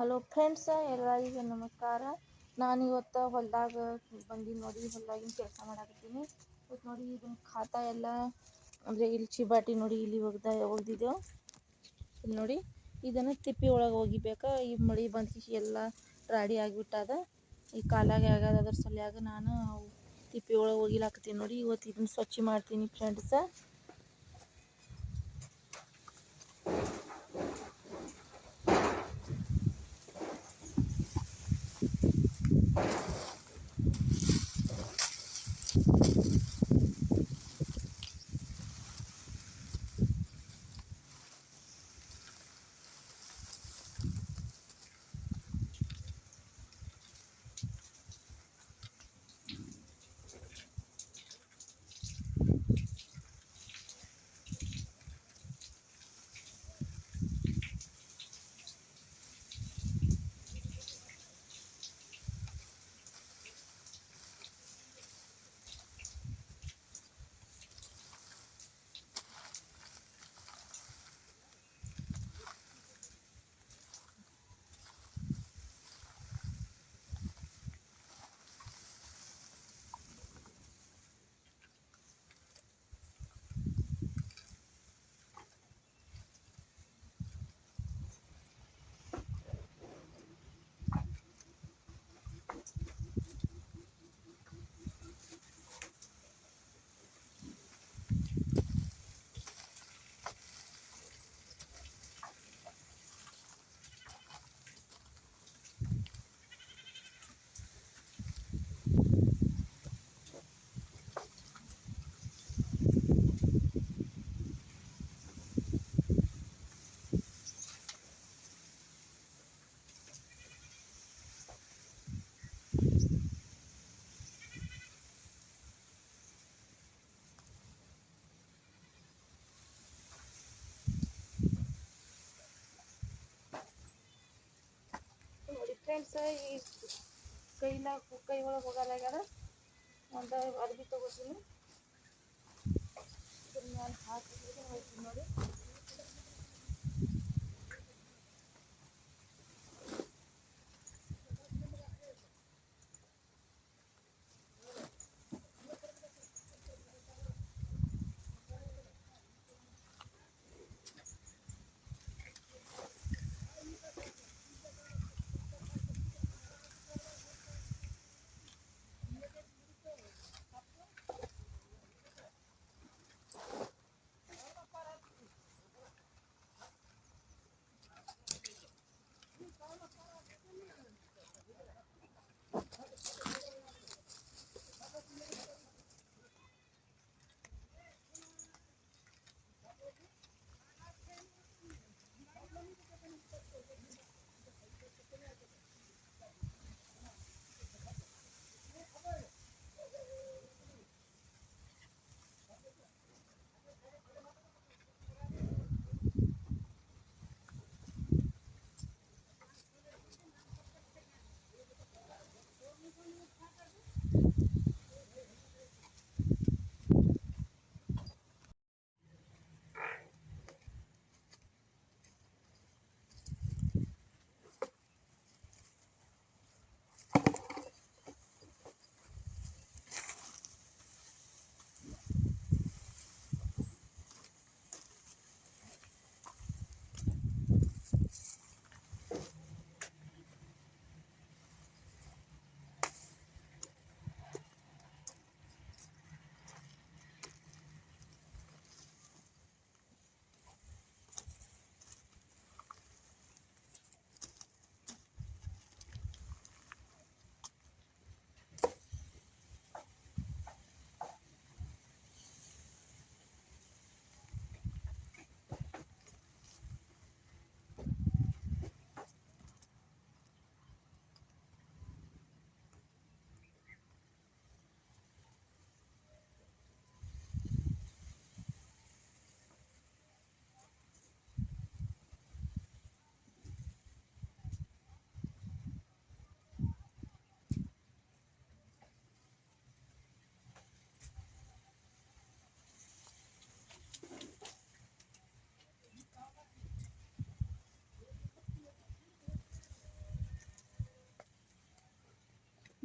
Hello friends, ಎಲ್ಲರಿಗೂ ನಮಸ್ಕಾರ. ನಾನು ಇವತ್ತು ಹೊಲದಾಗ ಬಂದೀನಿ ನೋಡಿ, ಹೊಲದಾಗಿನ ಕೆಲಸ ಮಾಡಾಕತ್ತೀನಿ. ಇವತ್ತು ನೋಡಿ ಇದನ್ನ ಖಾತಾ ಎಲ್ಲ, ಅಂದರೆ ಇಲ್ಲಿ ಚಿಬಾಟಿ ನೋಡಿ, ಇಲ್ಲಿ ಒಗ್ದ ಒಗ್ದಿದ್ದೆವು ಇಲ್ಲಿ ನೋಡಿ, ಇದನ್ನು ತಿಪ್ಪಿ ಒಳಗೆ ಒಗಿಬೇಕಾ. ಈ ಮಳೆ ಬಂದು ಎಲ್ಲ ರಾಡಿ ಆಗಿಬಿಟ್ಟದ. ಈ ಕಾಲಾಗೆ ಆಗದ ಅದ್ರ ಸಲುವಾಗ ನಾನು ತಿಪ್ಪಿ ಒಳಗೆ ಒಗಿಲಾಕತ್ತೀನಿ ನೋಡಿ. ಇವತ್ತು ಇದನ್ನು ಸ್ವಚ್ಛ ಮಾಡ್ತೀನಿ ಫ್ರೆಂಡ್ಸ. ಫ್ರೆಂಡ್ಸ್ ಈ ಕೈಲ ಕೈ ಒಳಗೆ ಹೋಗಲಾಗ್ಯದ ಒಂದು ಅರ್ಬಿ ತಗೋತೀನಿ. ಇದ್ರ ಮ್ಯಾಲೆ ಹಾಕಿ ಹೋಗ್ತೀನಿ ನೋಡಿ.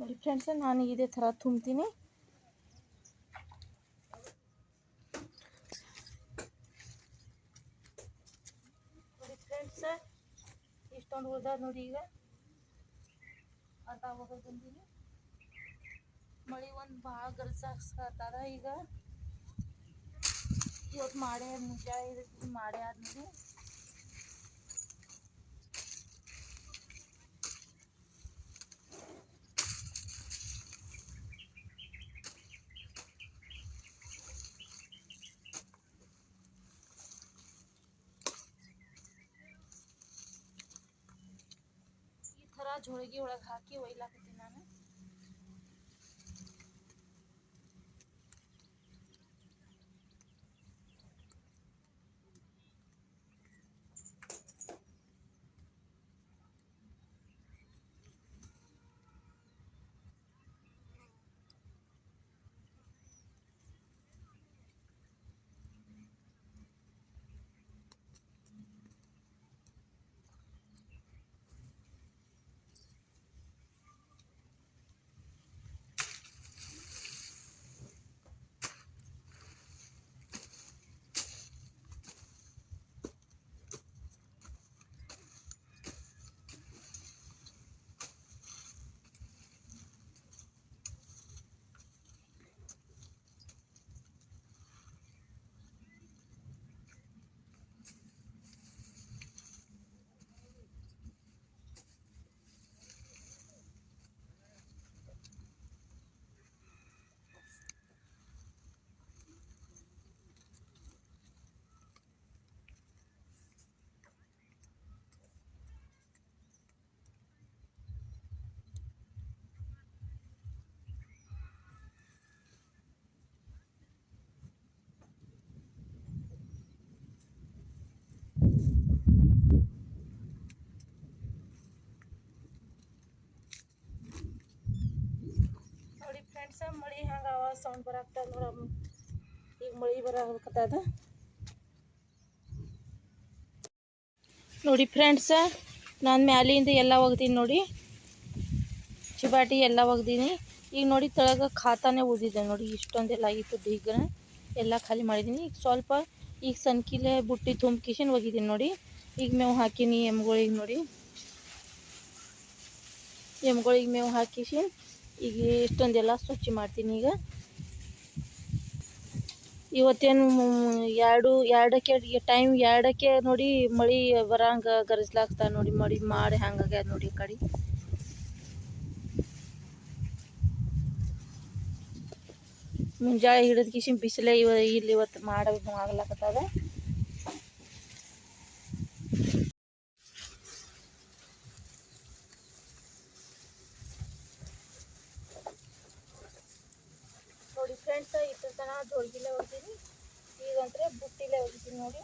ನೋಡಿ ಫ್ರೆಂಡ್ಸ್, ನಾನು ಇದೇ ಥರ ತುಂಬ್ತೀನಿ. ನೋಡಿ ಫ್ರೆಂಡ್ಸ್, ಇಷ್ಟೊಂದು ಉಳ್ದ ನೋಡಿ ಈಗ. ಅರ್ಧ ಹೋಗೋದು ಬಂದೀನಿ ಮಳೆ ಒಂದು ಭಾಳ ಗರ್ಸಾಕತ್ತದ ಈಗ. ಇವತ್ತು ಮಾಡೇ ಮುಂಜಾನೆ ಮಾಡೇ ಆದ್ಮೇಲೆ ಈ ಥರ ಜೋಳಿಗೆ ಒಳಗೆ ಹಾಕಿ ಒಯ್ಲಾಕತ್ತೀನಿ ನಾನು ಫ್ರೆಂಡ್ಸ್ ಮಳಿ ಹೆಂಗೆ ಅವ? ಸೌಂಡ್ ಬರಾಕ್ತದ ಈಗ ಮಳಿ ಬರಾಕತ್ತದ. ನೋಡಿ ಫ್ರೆಂಡ್ಸ್ ನಾನು ಮ್ಯಾಲಿಂದ ಎಲ್ಲ ಒಗ್ದೀನಿ ನೋಡಿ. ಚಿಬಾಟಿ ಎಲ್ಲ ಒಗ್ದೀನಿ ಈಗ ನೋಡಿ ತೆಳಗ ಖಾತಾನೆ ಉಳಿದಿದೆ ನೋಡಿ, ಇಷ್ಟೊಂದೆಲ್ಲ ಆಗಿತ್ತು ಬೀಗ್ರ ಎಲ್ಲ ಖಾಲಿ ಮಾಡಿದ್ದೀನಿ ಈಗ ಸ್ವಲ್ಪ ಈಗ ಸನ್ಕಿಲೆ ಬುಟ್ಟಿ ತುಂಬ್ಕಿಶನ್ ಒಗಿದ್ದೀನಿ ನೋಡಿ. ಈಗ ಮೇವು ಹಾಕಿನಿ ಎಮ್ಗಳಿಗೆ ನೋಡಿ. ಎಮ್ಗಳಿಗೆ ಮೇವು ಹಾಕಿಸಿ ಈಗ ಇಷ್ಟೊಂದೆಲ್ಲ ಸ್ವಚ್ಛ ಮಾಡ್ತೀನಿ ಈಗ. ಇವತ್ತೇನು ಎರಡು, ಎರಡಕ್ಕೆ ಟೈಮ್ ಎರಡಕ್ಕೆ ನೋಡಿ ಮಳೆ ಬರಂಗ ಗರಜ್ಲಾಗ್ತಾ ನೋಡಿ, ಮಳಿ ಮಾಡಿ ಹಂಗಾಗ್ಯದ ನೋಡಿ ಈ ಕಡೆ. ಮುಂಜಾನೆ ಹಿಡಿದ ಕಿಶಿನ್ ಬಿಸಿಲೇ ಇವ ಇಲ್ಲಿ ಇವತ್ತು ಮಾಡ ಆಗ್ಲಕತ್ತದ ನೋಡಿ ಫ್ರೆಂಡ್ಸ್ ಇಷ್ಟು ತನಕ ಜೋಳ್ಗಿಲೆ ಹೋಗ್ತೀನಿ ಈಗಂದ್ರೆ ಬುಟ್ಟಿಲೆ ಹೋಗಿದ್ದೀನಿ ನೋಡಿ.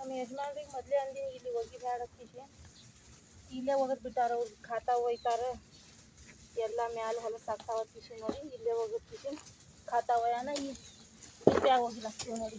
ನಮ್ಮ ಯಜಮಾನ್ರಿಗೆ ಮೊದಲೇ ಅಂದಿನಿ, ಇಲ್ಲಿ ಹೋಗಿ ಬೇಡ ಕಿಶೆ ಇಲ್ಲೇ ಒಗದ್ ಬಿಟ್ಟಾರ, ಅವ್ರು ಖಾತಾ ಒಯ್ತಾರ. ಎಲ್ಲ ಮ್ಯಾಲ ಹೊಲಸ ಆಗ್ತಾವ ಕಿಶಿ ನೋಡಿ, ಇಲ್ಲೇ ಒಗದ್ ಕಿಶೆ ಖಾತಾ ಒಯ್ಯಾನ, ಈ ಬ್ಯಾಗ್ ಹೋಗಿಲಾಕ್ತೀವಿ ನೋಡಿ.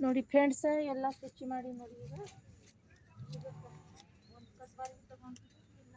ನೋಡಿ ಫ್ರೆಂಡ್ಸ್ ಎಲ್ಲ ಸ್ವಚ್ಛ ಮಾಡಿ ನೋಡಿ ಈಗ ಒಂದು ಕಸ್ಬಾರಿ ತಗೊಂಡು ಇಲ್ಲ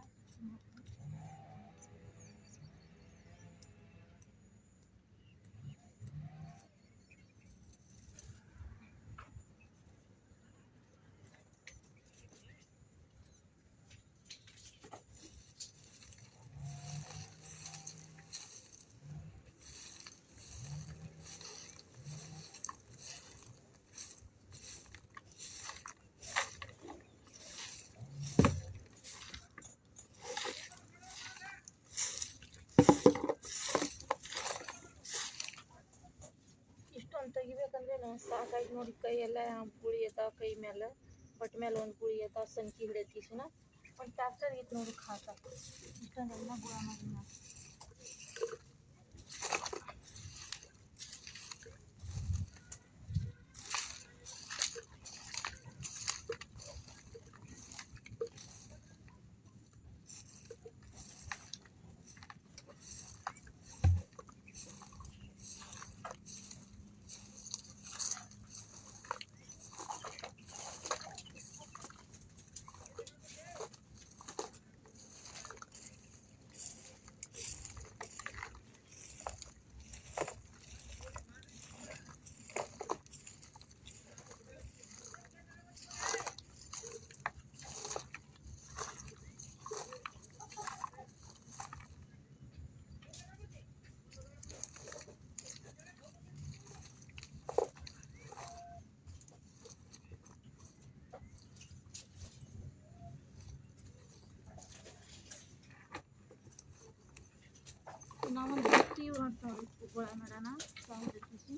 ನಾವು ಸಾಕಾಯ್ತು ನೋಡಿ ಕೈ ಎಲ್ಲ ಗುಳಿ ಅದಾವ ಕೈ ಮೇಲೆ ಬಟ್ ಮೇಲೆ ಒಂದು ಗುಳಿ ಅದಾವ, ಸಂಕಿ ಹಿಡಿಯತ್ತೀಸಿನ ಒಂದು ಟ್ಯಾಕ್ಟರ್ ಇತ್ತು ನೋಡಿ ಖಾತ. ಇಷ್ಟೊಂದೆಲ್ಲ ಗುಳ ಮಾಡಿ ನಾವೊಂದು ಗುಳ ಮಾಡೋಣ ಸೌಂಡ್ ಎತ್ತಿಸಿ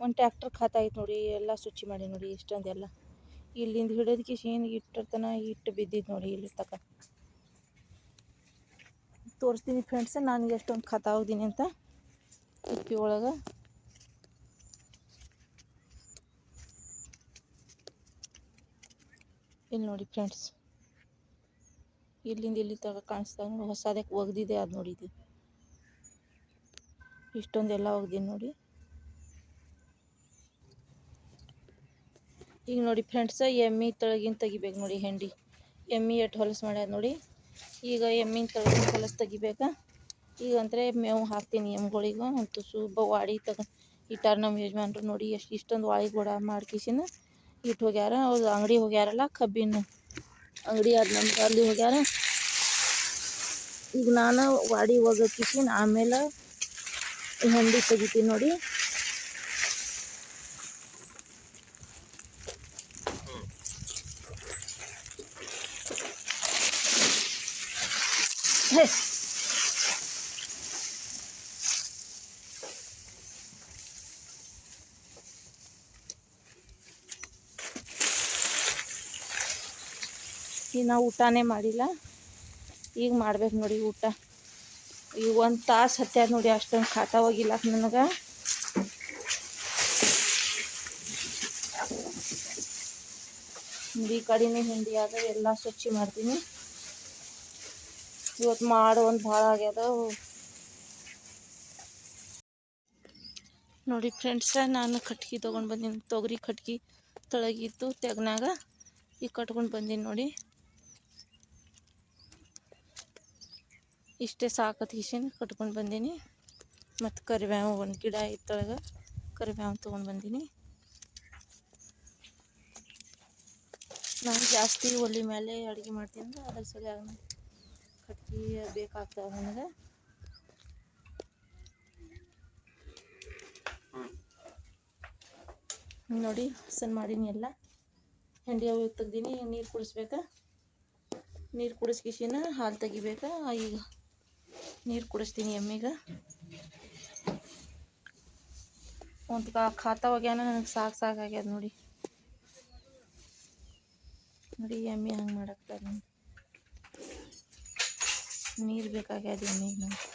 ಒಂದು ಟ್ಯಾಕ್ಟರ್ ಖಾತ ಐತೆ ನೋಡಿ, ಎಲ್ಲ ಸ್ವಚ್ಛ ಮಾಡಿ ನೋಡಿ ಇಷ್ಟೊಂದೆಲ್ಲ ಇಲ್ಲಿಂದ ಹಿಡಿದಕ್ಕೆ ಏನು ಇಟ್ಟಿರ್ತಾನ, ಇಟ್ಟು ಬಿದ್ದಿದ್ದು ನೋಡಿ ಇಲ್ಲಿ ತಕ. ತೋರಿಸ್ತೀನಿ ಫ್ರೆಂಡ್ಸ್ ನಾನು ಎಷ್ಟೊಂದು ಖಾತ ಹೋಗ್ದೀನಿ ಅಂತ. ಇಪ್ಪಿ ಒಳಗೆ. ಇಲ್ಲಿ ನೋಡಿ ಫ್ರೆಂಡ್ಸ್ ಇಲ್ಲಿಂದ ಇಲ್ಲಿ ತಗ ಕಾಣಿಸ್ತಾವ ಹೊಸದಕ್ಕೆ ಒಗ್ದಿದೆ ಅದು ನೋಡಿದ್ದು ಇಷ್ಟೊಂದೆಲ್ಲ ಒಗ್ದೀನಿ ನೋಡಿ. ಈಗ ನೋಡಿ ಫ್ರೆಂಡ್ಸ ಎಮ್ಮಿ ತಳಗಿನ ತೆಗಿಬೇಕು ನೋಡಿ ಹೆಂಡಿ. ಎಮ್ಮಿ ಎಷ್ಟು ಹೊಲಸು ಮಾಡ್ಯಾದ ನೋಡಿ. ಈಗ ಎಮ್ಮಿನ ತಳಗಿನ ಹೊಲಸು ತೆಗಿಬೇಕಾ. ಈಗ ಅಂದರೆ ಮೇವು ಹಾಕ್ತೀನಿ ಎಮ್ಗಳಿಗೆ, ಒಂದು ಸುಬ್ಬ ವಾಡಿ ತಗ ಇಟ್ಟಾರ ನಮ್ಮ ಯಜಮಾನ್ರು ನೋಡಿ ಎಷ್ಟು ಇಷ್ಟೊಂದು ವಾಳಿ ಗೋಡ ಮಾಡ್ಕಿಸಿನ ಇಟ್ಟು ಹೋಗ್ಯಾರ. ಅವ್ರು ಅಂಗಡಿ ಹೋಗ್ಯಾರಲ್ಲ ಕಬ್ಬಿನ ಅಂಗಡಿ ಅದು ನಮ್ಗೆ ಅಲ್ಲಿ ಹೋಗ್ಯಾರ. ಈಗ ನಾನು ವಾಡಿ ಒಗಕಿಸಿನ ಆಮೇಲೆ ಹೆಂಡಿ ತೆಗಿತೀನಿ ನೋಡಿ. ನಾವು ಊಟನೇ ಮಾಡಿಲ್ಲ. ಈಗ ಮಾಡ್ಬೇಕು ನೋಡಿ ಊಟ. ಈಗ ಒಂದು ತಾಸು ಹತ್ಯಾದ ನೋಡಿ ಅಷ್ಟೊಂದು ಖಾತ ಹೋಗಿಲ್ಲ ನನಗೆ. ಹಿಂಡಿ ಕಡೆನೇ ಹಿಂಡಿ ಆದ ಎಲ್ಲ ಸ್ವಚ್ಛ ಮಾಡ್ತೀನಿ. ಇವತ್ತು ಮಾಡು ಒಂದು ಭಾಳ ಆಗ್ಯದ. ನೋಡಿ ಫ್ರೆಂಡ್ಸ, ನಾನು ಕಟ್ಗೆ ತೊಗೊಂಡು ಬಂದೀನಿ. ತೊಗರಿ ಕಟ್ಗೆ ತೆಳಗಿತ್ತು ತೆಗ್ನಾಗ ಈಗ ಕಟ್ಕೊಂಡು ಬಂದೀನಿ ನೋಡಿ. ಇಷ್ಟೇ ಸಾಕತ್ ಕಿಶನ್ ಕಟ್ಕೊಂಡು ಬಂದೀನಿ. ಮತ್ತು ಕರಿಬೇವು ಒಂದು ಗಿಡ ಇತ್ತೊಳಗೆ ಕರಿಬೇವು ತೊಗೊಂಡು ಬಂದೀನಿ. ನಾನು ಜಾಸ್ತಿ ಒಲೆ ಮೇಲೆ ಅಡುಗೆ ಮಾಡ್ತೀನಿ ಅಂದ್ರೆ ಅದ್ರ ಸಲುವಾಗಿ ಕಟ್ಗೆ ಬೇಕಾಗ್ತವೆ ನನಗೆ. ನೋಡಿ, ಹಸನ್ ಮಾಡೀನಿ ಎಲ್ಲ. ಹೆಂಡಿ ಅವು ತೆಗ್ದೀನಿ, ನೀರು ಕುಡಿಸ್ಬೇಕಾ. ನೀರು ಕುಡಿಸ್ಕಿಸಿನ ಹಾಲು ತೆಗಿಬೇಕಾ. ಈಗ ನೀರು ಕುಡಿಸ್ತೀನಿ ಎಮ್ಮಿಗೆ. ಒಂದು ಖಾತಾ ಹೋಗ್ಯಾನ ನನಗೆ ಸಾಕು ಸಾಕಾಗ್ಯದ ನೋಡಿ. ನೋಡಿ ಎಮ್ಮೆ ಹಂಗೆ ಮಾಡಾಕ್ತಾರೆ ನೀರು ಬೇಕಾಗ್ಯದ ಎಮ್ಮಿಗೆ ನಂಗೆ